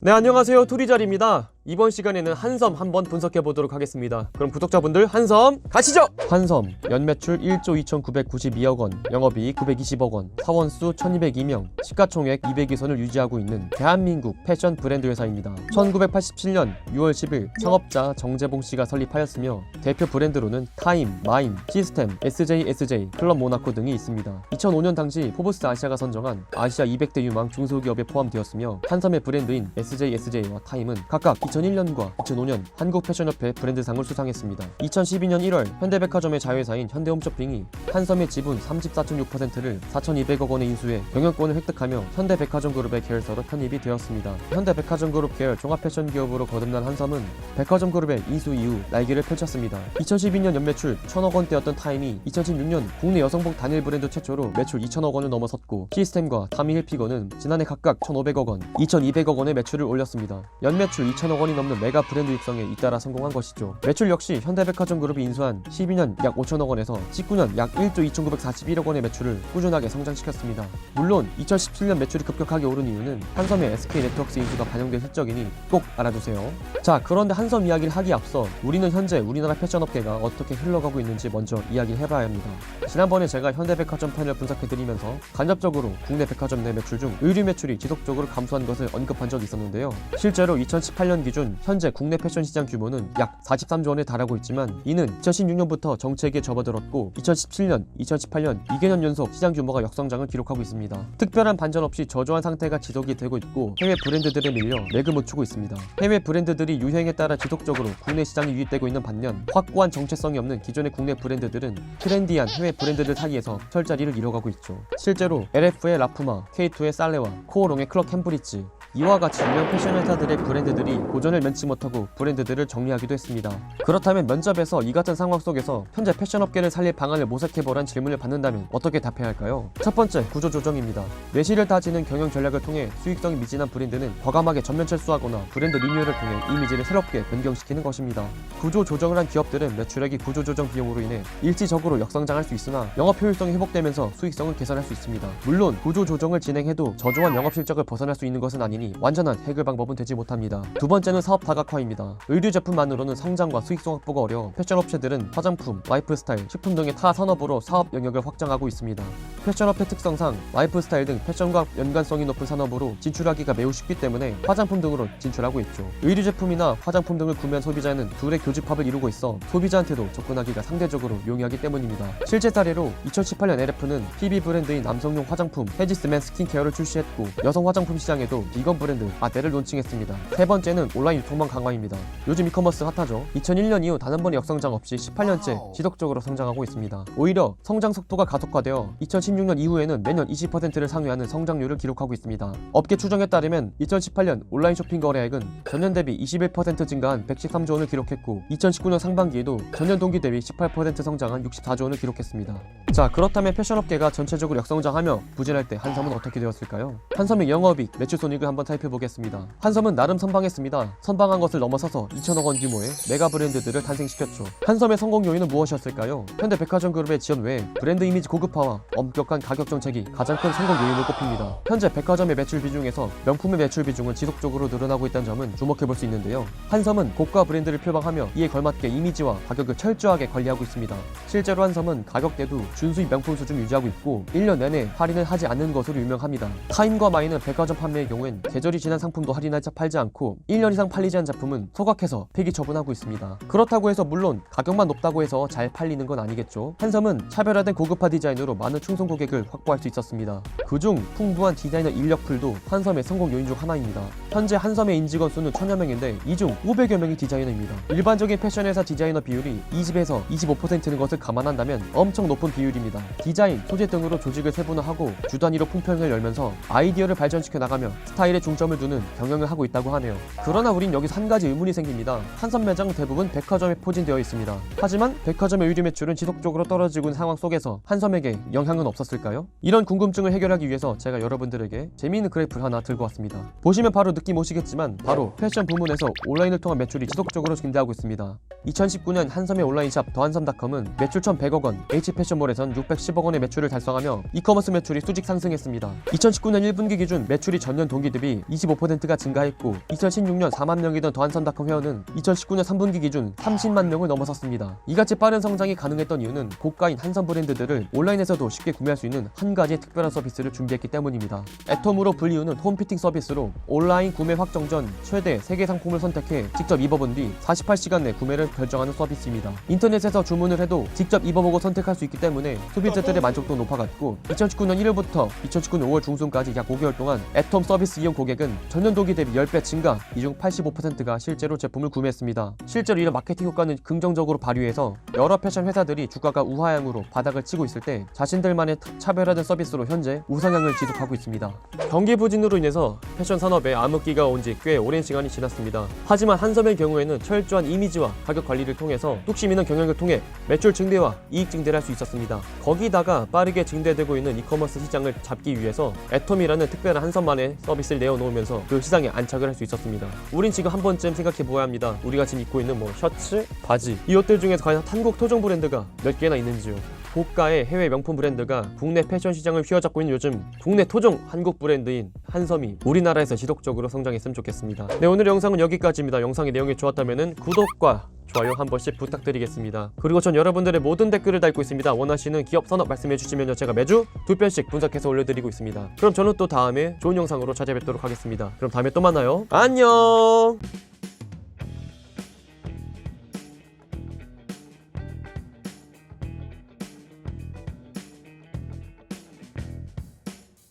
네 안녕하세요. 투리잘입니다 이번 시간에는 한섬 한번 분석해 보도록 하겠습니다. 그럼 구독자분들 한섬 가시죠! 한섬 연매출 1조 2992억 원 영업이익 920억 원 사원수 1202명 시가총액 200위 선을 유지하고 있는 대한민국 패션 브랜드 회사입니다. 1987년 6월 10일 창업자 정재봉 씨가 설립하였으며 대표 브랜드로는 타임, 마임, 시스템, SJSJ, 클럽 모나코 등이 있습니다. 2005년 당시 포브스 아시아가 선정한 아시아 200대 유망 중소기업에 포함되었으며 한섬의 브랜드인 SJSJ와 타임은 각각 2001년과 2005년 한국 패션협회 브랜드상을 수상했습니다. 2012년 1월 현대백화점의 자회사인 현대홈쇼핑이 한섬의 지분 34.6%를 4,200억 원에 인수해 경영권을 획득하며 현대백화점 그룹의 계열사로 편입이 되었습니다. 현대백화점 그룹 계열 종합패션 기업으로 거듭난 한섬은 백화점 그룹의 인수 이후 날개를 펼쳤습니다. 2012년 연매출 1,000억 원대였던 타임이 2016년 국내 여성복 단일 브랜드 최초로 매출 2,000억 원을 넘어섰고 시스템과 타미 힐피거는 지난해 각각 1,500억 원, 2,200억 원의 매출을 올렸습니다. 연매출 2천억 원이 넘는 메가 브랜드 육성에 잇따라 성공한 것이죠. 매출 역시 현대백화점 그룹이 인수한 12년 약 5천억 원에서 19년 약 1조 2,941억 원의 매출을 꾸준하게 성장시켰습니다. 물론 2017년 매출이 급격하게 오른 이유는 한섬의 SK 네트워크스 인수가 반영된 실적이니 꼭 알아두세요. 자, 그런데 한섬 이야기를 하기 앞서 우리는 현재 우리나라 패션 업계가 어떻게 흘러가고 있는지 먼저 이야기를 해봐야 합니다. 지난번에 제가 현대백화점 편을 분석해드리면서 간접적으로 국내 백화점 내 매출 중 의류 매출이 지속적으로 감소한 것을 언급한 적이 있었는데요. 실제로 2018년 기준 현재 국내 패션 시장 규모는 약 43조 원에 달하고 있지만 이는 2016년부터 정체기에 접어들었고 2017년, 2018년 2개년 연속 시장 규모가 역성장을 기록하고 있습니다. 특별한 반전 없이 저조한 상태가 지속이 되고 있고 해외 브랜드들에 밀려 맥을 못 추고 있습니다. 해외 브랜드들이 유행에 따라 지속적으로 국내 시장이 유입되고 있는 반면 확고한 정체성이 없는 기존의 국내 브랜드들은 트렌디한 해외 브랜드들 사이에서 철자리를 이뤄가고 있죠. 실제로 LF의 라푸마, K2의 살레와, 코오롱의 클럽 캠브리지, 이와 같이 유명 패션 회사들의 브랜드들이 고전을 면치 못하고 브랜드들을 정리하기도 했습니다. 그렇다면 면접에서 이 같은 상황 속에서 현재 패션 업계를 살릴 방안을 모색해보란 질문을 받는다면 어떻게 답해야 할까요? 첫 번째, 구조조정입니다. 매실을 다지는 경영 전략을 통해 수익성이 미진한 브랜드는 과감하게 전면 철수하거나 브랜드 리뉴얼을 통해 이미지를 새롭게 변경시키는 것입니다. 구조조정을 한 기업들은 매출액이 구조조정 비용으로 인해 일시적으로 역성장할 수 있으나 영업 효율성이 회복되면서 수익성을 개선할 수 있습니다. 물론 구조조정을 진행해도 저조한 영업 실적을 벗어날 수 있는 것은 아니 니 완전한 해결 방법은 되지 못합니다. 두 번째는 사업 다각화입니다. 의류 제품만으로는 성장과 수익성 확보가 어려워 패션 업체들은 화장품, 라이프 스타일, 식품 등의 타 산업으로 사업 영역을 확장하고 있습니다. 패션업의 특성상 라이프 스타일 등 패션과 연관성이 높은 산업으로 진출하기가 매우 쉽기 때문에 화장품 등으로 진출하고 있죠. 의류 제품이나 화장품 등을 구매한 소비자는 둘의 교집합을 이루고 있어 소비자한테도 접근하기가 상대적으로 용이하기 때문입니다. 실제 사례로 2018년 LF는 PB 브랜드인 남성용 화장품 헤지스맨 스킨케어를 출시했고 여성 화장품 시장에도 비건 브랜드 아데를 론칭했습니다. 세 번째는 온라인 유통망 강화입니다. 요즘 이커머스 핫하죠. 2001년 이후 단 한 번의 역성장 없이 18년째 지속적으로 성장하고 있습니다. 오히려 성장 속도가 가속화되어 2016년 이후에는 매년 20%를 상회하는 성장률을 기록하고 있습니다. 업계 추정에 따르면 2018년 온라인 쇼핑 거래액은 전년 대비 21% 증가한 113조 원을 기록했고 2019년 상반기에도 전년 동기 대비 18% 성장한 64조 원을 기록했습니다. 자 그렇다면 패션업계가 전체적으로 역성장하며 부진할 때 한섬은 어떻게 되었을까요? 한섬의 영업이익, 매출 손익을 한번 살펴보겠습니다. 한섬은 나름 선방했습니다. 선방한 것을 넘어서서 2천억 원 규모의 메가 브랜드들을 탄생시켰죠. 한섬의 성공 요인은 무엇이었을까요? 현대백화점 그룹의 지원 외에 브랜드 이미지 고급화와 엄격한 가격 정책이 가장 큰 성공 요인을 꼽힙니다. 현재 백화점의 매출 비중에서 명품의 매출 비중은 지속적으로 늘어나고 있다는 점은 주목해볼 수 있는데요. 한섬은 고가 브랜드를 표방하며 이에 걸맞게 이미지와 가격을 철저하게 관리하고 있습니다. 실제로 한섬은 가격대도 준수히 명품 수준을 유지하고 있고 1년 내내 할인을 하지 않는 것으로 유명합니다. 타임과 마이는 백화점 판매의 경우엔 계절이 지난 상품도 할인하지 팔지 않고 1년 이상 팔리지 않은 작품은 소각해서 폐기 처분하고 있습니다. 그렇다고 해서 물론 가격만 높다고 해서 잘 팔리는 건 아니겠죠. 한섬은 차별화된 고급화 디자인으로 많은 충성 고객을 확보할 수 있었습니다. 그중 풍부한 디자이너 인력풀도 한섬의 성공 요인 중 하나입니다. 현재 한섬의 인직원 수는 천여 명인데 이 중 500여 명이 디자이너입니다. 일반적인 패션 회사 디자이너 비율이 20에서 25%는 것을 감안한다면 엄청 높은 비율 입니다. 디자인, 소재 등으로 조직을 세분화하고 주 단위로 품평을 열면서 아이디어를 발전시켜 나가며 스타일에 중점을 두는 경영을 하고 있다고 하네요. 그러나 우린 여기서 한 가지 의문이 생깁니다. 한섬 매장 대부분 백화점에 포진되어 있습니다. 하지만 백화점의 의류 매출은 지속적으로 떨어지고 있는 상황 속에서 한섬에게 영향은 없었을까요? 이런 궁금증을 해결하기 위해서 제가 여러분들에게 재미있는 그래프를 하나 들고 왔습니다. 보시면 바로 느낌 오시겠지만 바로 패션 부문에서 온라인을 통한 매출이 지속적으로 증대하고 있습니다. 2019년 한섬의 온라인 샵 더한섬닷컴은 매출 1,100억 원, H패션몰의 시장에선 610억 원의 매출을 달성하며 이커머스 매출이 수직 상승했습니다. 2019년 1분기 기준 매출이 전년 동기 대비 25%가 증가했고 2016년 4만 명이던 더한선닷컴 회원은 2019년 3분기 기준 30만 명을 넘어섰습니다. 이같이 빠른 성장이 가능했던 이유는 고가인 한선 브랜드들을 온라인에서도 쉽게 구매할 수 있는 한 가지의 특별한 서비스를 준비했기 때문입니다. 애톰으로 불리우는 홈피팅 서비스로 온라인 구매 확정 전 최대 3개 상품을 선택해 직접 입어본 뒤 48시간 내 구매를 결정하는 서비스입니다. 인터넷에서 주문을 해도 직접 입어보고 선택할 수 있기 때문에 소비자들의 만족도 높아갔고 2019년 1월부터 2019년 5월 중순까지 약 5개월 동안 애톰 서비스 이용 고객은 전년 동기 대비 10배 증가, 이 중 85%가 실제로 제품을 구매했습니다. 실제로 이런 마케팅 효과는 긍정적으로 발휘해서 여러 패션 회사들이 주가가 우하향으로 바닥을 치고 있을 때 자신들만의 차별화된 서비스로 현재 우상향을 지속하고 있습니다. 경기 부진으로 인해서 패션 산업에 암흑기가 온 지 꽤 오랜 시간이 지났습니다. 하지만 한섬의 경우에는 철저한 이미지와 가격 관리를 통해서 뚝심 있는 경영을 통해 매출 증대와 이익 증대를 할 수 있었습니다. 거기다가 빠르게 증대되고 있는 이커머스 시장을 잡기 위해서 애톰이라는 특별한 한섬만의 서비스를 내어놓으면서 그 시장에 안착을 할 수 있었습니다. 우린 지금 한 번쯤 생각해 보아야 합니다. 우리가 지금 입고 있는 뭐 셔츠, 바지 이 옷들 중에서 과연 한국 토종 브랜드가 몇 개나 있는지요. 고가의 해외 명품 브랜드가 국내 패션 시장을 휘어잡고 있는 요즘 국내 토종 한국 브랜드인 한섬이 우리나라에서 지속적으로 성장했으면 좋겠습니다. 네 오늘 영상은 여기까지입니다. 영상의 내용이 좋았다면 구독과 좋아요 한 번씩 부탁드리겠습니다. 그리고 전 여러분들의 모든 댓글을 달고 있습니다. 원하시는 기업 산업 말씀해 주시면 제가 매주 두 편씩 분석해서 올려드리고 있습니다. 그럼 저는 또 다음에 좋은 영상으로 찾아뵙도록 하겠습니다. 그럼 다음에 또 만나요. 안녕!